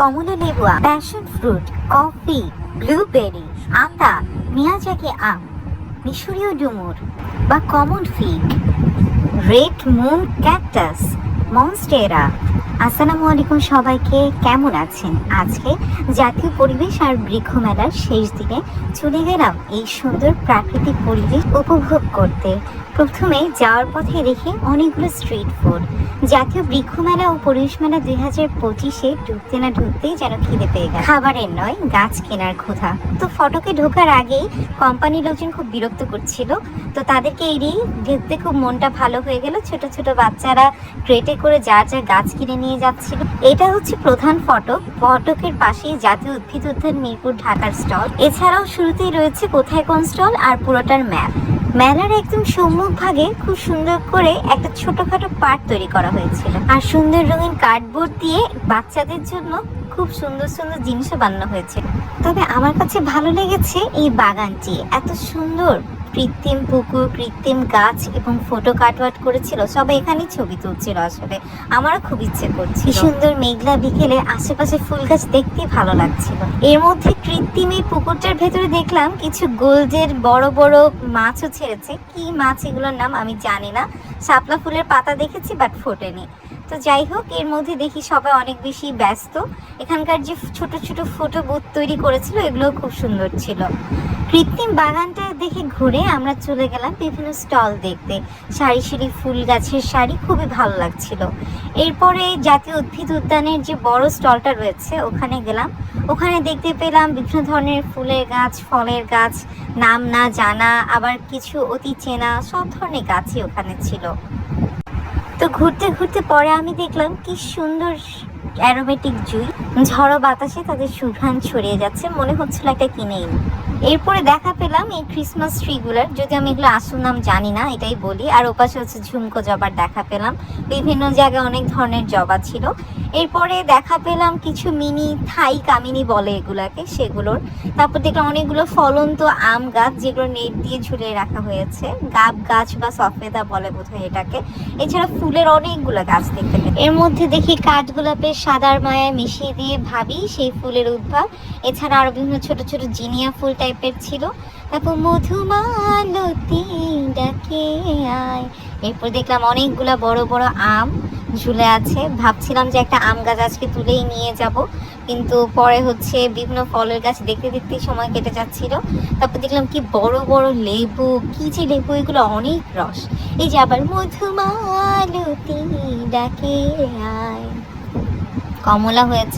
কমলা লেবুয়া passion fruit coffee blueberry আতা Miyazaki আম, মিশরীয় ডুমুর বা common fig red moon cactus monstera আসসালামু আলাইকুম সবাইকে, কেমন আছেন? আজকে জাতীয় পরিবেশ আর বৃক্ষ মেলার শেষ দিনে চলে গেলাম এই সুন্দর প্রাকৃতিক পরিবেশ উপভোগ করতে। প্রথমে যাওয়ার পথে দেখি অনেকগুলো স্ট্রিট ফুড জাতীয় বৃক্ষ মেলা ও পরিবেশ মেলা দুই হাজার পঁচিশে ঢুকতে না ঢুকতেই যেন খিদে পেয়ে গেল। খাবারের নয়, গাছ কেনার ক্ষুধা। তো ফটোকে ঢোকার আগেই কোম্পানির লোকজন খুব বিরক্ত করছিল। তো তাদেরকে এড়িয়ে ঢুকতে খুব মনটা ভালো হয়ে গেল। ছোট ছোট বাচ্চারা ক্রেটে করে যা যা গাছ কিনে নিয়ে যাচ্ছিল। এটা হচ্ছে প্রধান ফটক। ফটকের পাশেই জাতীয় উদ্ভিদ উদ্যান মিরপুর ঢাকার স্টল। এছাড়াও শুরুতেই রয়েছে কোথায় কোন স্টল আর পুরোটার ম্যাপ। মেলার একদম সম্মুখ ভাগে খুব সুন্দর করে একটা ছোটখাটো পার্ক তৈরি করা হয়েছিল। আর সুন্দর রঙিন কার্ডবোর্ড দিয়ে বাচ্চাদের জন্য খুব সুন্দর সুন্দর জিনিসও বানানো হয়েছে। তবে আমার কাছে ভালো লেগেছে এই বাগানটি। এত সুন্দর। কৃত্রিম পুকুর কৃত্রিম গাছ এবং ফটো কাটওয়াট করেছিল। সবাই এখানেই ছবি তুলছিল আসলে। আমারও খুব ইচ্ছে করছিল। সুন্দর মেঘলা বিকেলে আশেপাশে ফুল গাছ দেখতে ভালো লাগছিল। এর মধ্যে কৃত্রিম এই পুকুরটার ভেতরে দেখলাম কিছু গোল্ডের বড় বড় মাছও ছেড়েছে। কি মাছ এগুলোর নাম আমি জানি না। শাপলা ফুলের পাতা দেখেছি বাট ফোটেনি। তো যাই হোক, এর মধ্যে দেখি সবাই অনেক বেশি ব্যস্ত। এখানকার যে ছোট ছোট ফটো বুথ তৈরি করেছিল এগুলো খুব সুন্দর ছিল। কৃত্রিম বাগানটা দেখে ঘুরে আমরা চলে গেলাম বিভিন্ন স্টল দেখতে। সারি সারি ফুল গাছের শাড়ি খুবই ভালো লাগছিল। এরপরে জাতীয় উদ্ভিদ উদ্যানের যে বড় স্টলটা রয়েছে, ওখানে গেলাম। ওখানে দেখতে পেলাম বিভিন্ন ধরনের ফুলের গাছ, ফলের গাছ, নাম না জানা, আবার কিছু অতি চেনা, সব ধরনের গাছই ওখানে ছিল। তো ঘুরতে ঘুরতে পরে আমি দেখলাম কি সুন্দর অ্যারোমেটিক জুই। ঝড়ো বাতাসে তাদের সুঘ্রাণ ছড়িয়ে যাচ্ছে, মনে হচ্ছিল একটা কিনেই এরপরে দেখা পেলাম এই ক্রিসমাস ট্রিগুলার যদি আমি এগুলো আসল নাম জানি না, এটাই বলি। আর ওপাশে হচ্ছে ঝুমকো জবার দেখা পেলাম। বিভিন্ন জায়গায় অনেক ধরনের জবা ছিল। এরপরে দেখা পেলাম কিছু মিনি থাই কামিনী বলে এগুলাকে, সেগুলোর। তারপর দেখলাম অনেকগুলো ফলন্ত আম গাছ, যেগুলো নেট দিয়ে ঝুলিয়ে রাখা হয়েছে। গাব গাছ বা সফেদা বলে বোধহয় এটাকে। এছাড়া ফুলের অনেকগুলো গাছ দেখতে পেলাম। এর মধ্যে দেখি কাঠগোলাপের সাদার মায়া মিশিয়ে দিয়ে ভাবি সেই ফুলের উদ্ভব। এছাড়া আরও বিভিন্ন ছোট ছোট জিনিয়া ফুল টাইপের ছিল। তারপর মধুমালতি ডাকে আয় এরপর দেখলাম অনেকগুলা বড় বড় আম। ঝুলে আছে। ভাবছিলাম যে একটা আম গাছ আজকে তুলেই নিয়ে যাব, কিন্তু পরে হচ্ছে বিভিন্ন ফলের গাছ দেখতে দেখতে সময় কেটে যাচ্ছিল। তারপর দেখলাম কি বড় বড় লেবু, কি যে লেবু, এগুলো অনেক রস। এই যে আবার মধুমালতি ডাকে আয়। কমলা হয়েছে